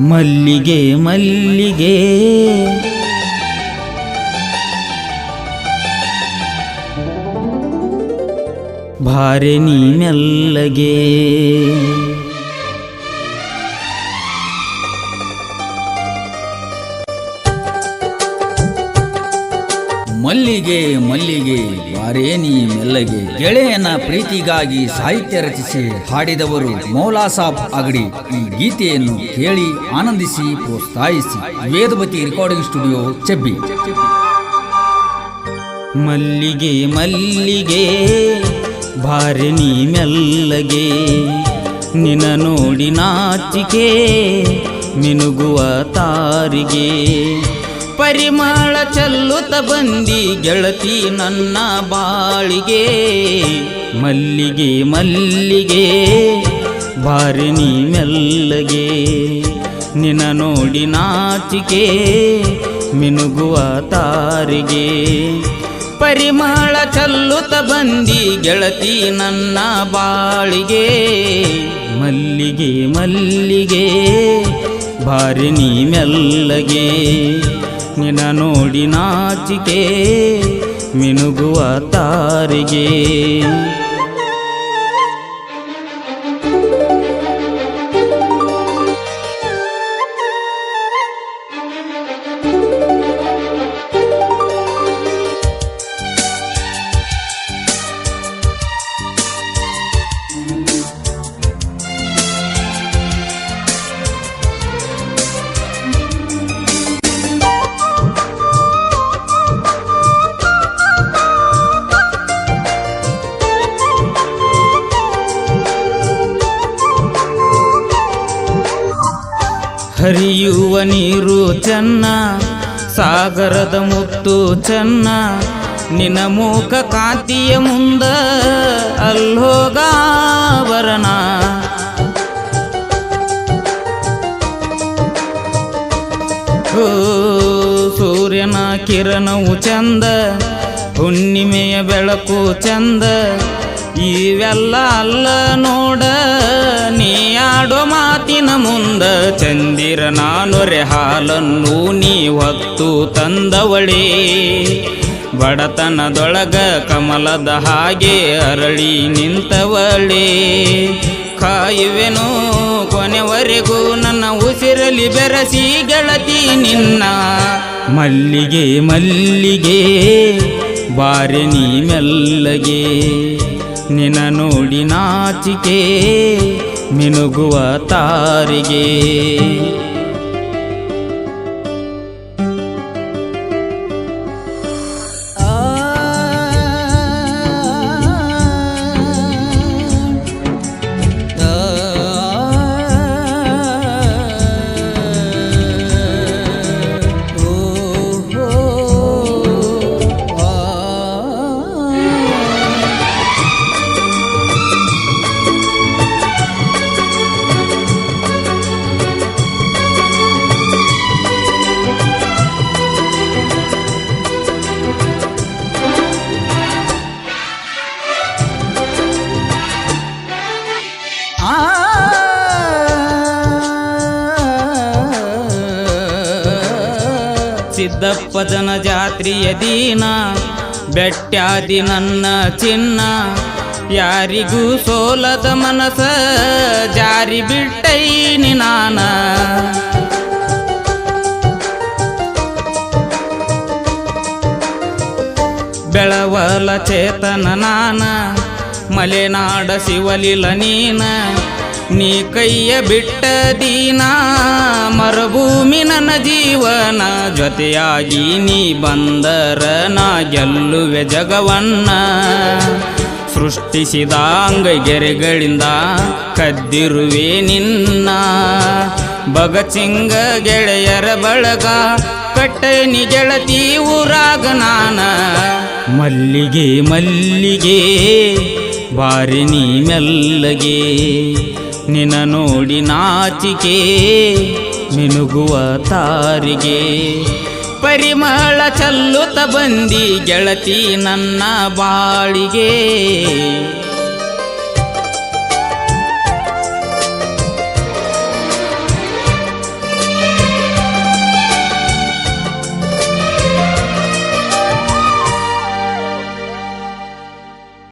ಮಲ್ಲಿಗೆ ಮಲ್ಲಿಗೆ. ಭಾರೆ ನೀ ಮೆಲ್ಲಗೆ ಮಲ್ಲಿಗೆ ಮಲ್ಲಿಗೆ ಬಾರೇ ನೀ ಮೆಲ್ಲಗೆ. ಗೆಳೆಯನ ಪ್ರೀತಿಗಾಗಿ ಸಾಹಿತ್ಯ ರಚಿಸಿ ಹಾಡಿದವರು ಮೌಲಾಸಾಬ್ ಅಗಡಿ. ಈ ಗೀತೆಯನ್ನು ಕೇಳಿ ಆನಂದಿಸಿ, ಪ್ರೋತ್ಸಾಹಿಸಿ. Vedavati recording studio, Chebbi. ಮಲ್ಲಿಗೆ ಮಲ್ಲಿಗೆ ಬಾರೇನಿ ಮೆಲ್ಲಗೆ. ನಿನ ನೋಡಿ ನಾಚಿಕೆ, ಮಿನುಗುವ ತಾರಿಗೆ. ಪರಿಮಳ ಚಲ್ಲುತ್ತ ಬಂದಿ ಗೆಳತಿ ನನ್ನ ಬಾಳಿಗೆ. ಮಲ್ಲಿಗೆ ಮಲ್ಲಿಗೆ ಬಾರಿನಿ ಮೆಲ್ಲಗೆ. ನಿನ ನೋಡಿ ನಾಚಿಕೆ, ಮಿನುಗುವ ತಾರಿಗೆ. ಪರಿಮಳ ಚಲ್ಲುತ್ತ ಬಂದಿ ಗೆಳತಿ ನನ್ನ ಬಾಳಿಗೆ. ಮಲ್ಲಿಗೆ ಮಲ್ಲಿಗೆ ಬಾರಿನಿ ಮೆಲ್ಲಗೆ. ನಿನ ನೋಡಿ ನಾಚಿಕೆ ಮಿನುಗುವ ತಾರಿಗೆ. ಹರಿಯುವ ನೀರು ಚೆನ್ನ, ಸಾಗರದ ಮುತ್ತು ಚೆನ್ನ ನಿನ ಮೂಕ ಕಾಂತಿಯ ಮುಂದ ಅಲ್ಲೋಗಾವರಣ ಸೂರ್ಯನ ಕಿರಣವು ಚಂದ, ಹುಣ್ಣಿಮೆಯ ಬೆಳಕು ಚಂದ ಇವೆಲ್ಲ ಅಲ್ಲ ನೋಡ, ನೀ ಆಡೋ ಮಾತಿನ ಮುಂದ ಚಂದಿರ ನಾನೊರೆ ಹಾಲನ್ನು ನೀ ಹೊತ್ತು ತಂದವಳಿ. ಬಡತನದೊಳಗ ಕಮಲದ ಹಾಗೆ ಅರಳಿ ನಿಂತವಳಿ. ಕಾಯುವೆನು ಕೊನೆವರೆಗೂ ನನ್ನ ಉಸಿರಲಿ ಬೆರಸಿ ಗೆಳತಿ ನಿನ್ನ. ಮಲ್ಲಿಗೆ ಮಲ್ಲಿಗೆ, ಬಾರೆ ನೀ ಮೆಲ್ಲಗೆ. ನಿನ ನೋಡಿ ನಾಚಿಕೆ ಮಿನುಗುವ ತಾರಿಗೆ. ಸಿದ್ದಪ್ಪ ಜನ ಜಾತ್ರೆಯ ದೀನ ಬೆಟ್ಟಾದಿ ನನ್ನ ಚಿನ್ನ. ಯಾರಿಗೂ ಸೋಲದ ಮನಸ ಜಾರಿ ಬಿಟ್ಟೈನಿ ನಾನ. ಬೆಳವಲ ಚೇತನ ನಾನ, ಮಲೆನಾಡ ಶಿವಲಿಲ ನೀನ. ನೀ ಕೈಯ ಬಿಟ್ಟ ದೀನ, ಮರುಭೂಮಿ ನನ್ನ ಜೀವನ, ಜೊತೆಯಾಗಿ ನೀ ಬಂದರ ನಾ ಗೆಲ್ಲುವೆ ಜಗವನ್ನ. ಸೃಷ್ಟಿಸಿದ ಅಂಗೈಗೆರೆಗಳಿಂದ ಕದ್ದಿರುವೆ ನಿನ್ನ. ಬಗಚಿಂಗ ಗೆಳೆಯರ ಬಳಗ ಕಟ್ಟೆ ಗೆಳತಿ ಊರಾಗ ನಾನ. ಮಲ್ಲಿಗೆ ಮಲ್ಲಿಗೆ, ಬಾರಿ ನೀ ಮೆಲ್ಲಗೆ. ನಿನ ನೋಡಿ ನಾಚಿಕೆ ಮಿನುಗುವ ತಾರಿಗೆ. ಪರಿಮಳ ಚಲ್ಲುತ್ತ ಬಂದಿ ಗೆಳತಿ ನನ್ನ ಬಾಳಿಗೆ.